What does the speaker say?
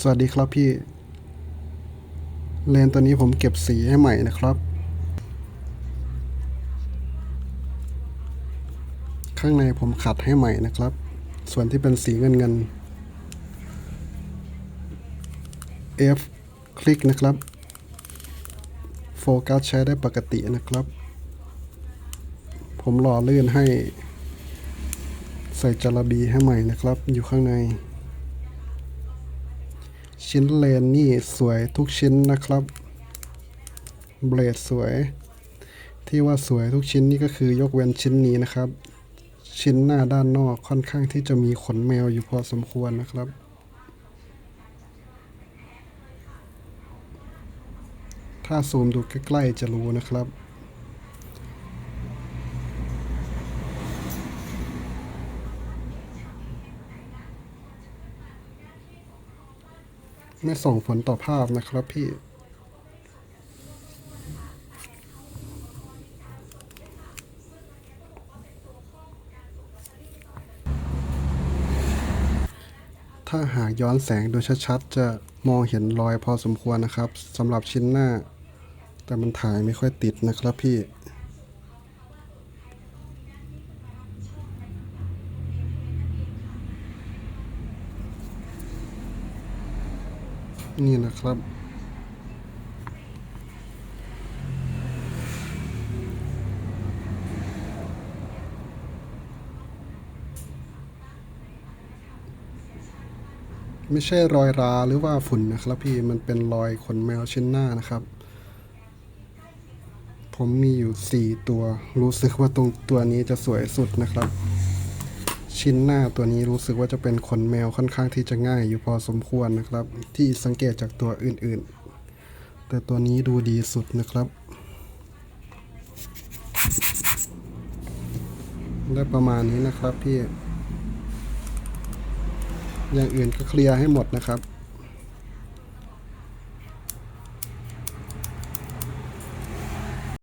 สวัสดีครับพี่ เลนตัวนี้ผมเก็บสีให้ใหม่นะครับ ข้างในผมขัดให้ใหม่นะครับ ส่วนที่เป็นสีเงินเงิน F คลิกนะครับ โฟกัสใช้ได้ปกตินะครับ ผมหล่อลื่นให้ ใส่จาระบีให้ใหม่นะครับ อยู่ข้างใน ชิ้นเลนนี่สวยทุกชิ้นนะครับ เบลดสวย ที่ว่าสวยทุกชิ้นนี่ก็คือยกเว้นชิ้นนี้นะครับ ชิ้นหน้าด้านนอกค่อนข้างที่จะมีขนแมวอยู่พอสมควรนะครับ ถ้าซูมดูใกล้ๆจะรู้นะครับ ไม่ส่งผลต่อภาพนะครับพี่ ถ้าหากย้อนแสงดูชัดๆ จะมองเห็นรอยพอสมควรนะครับสำหรับชิ้นหน้า แต่มันถ่ายไม่ค่อยติดนะครับพี่ นี่นะครับ ไม่ใช่รอยราหรือว่าฝุ่นนะครับพี่มันเป็นรอยขนแมวชิ้นหน้านะครับ ผมมีอยู่สี่ตัวรู้สึกว่าตรงตัวนี้จะสวยสุดนะครับ ชิ้นหน้าตัวนี้รู้สึกว่าจะเป็นขนแมวค่อนข้างที่จะง่ายอยู่พอสมควรนะครับ ที่สังเกตจากตัวอื่นๆ แต่ตัวนี้ดูดีสุดนะครับได้ประมาณนี้นะครับพี่ อย่างอื่นก็เคลียร์ให้หมดนะครับ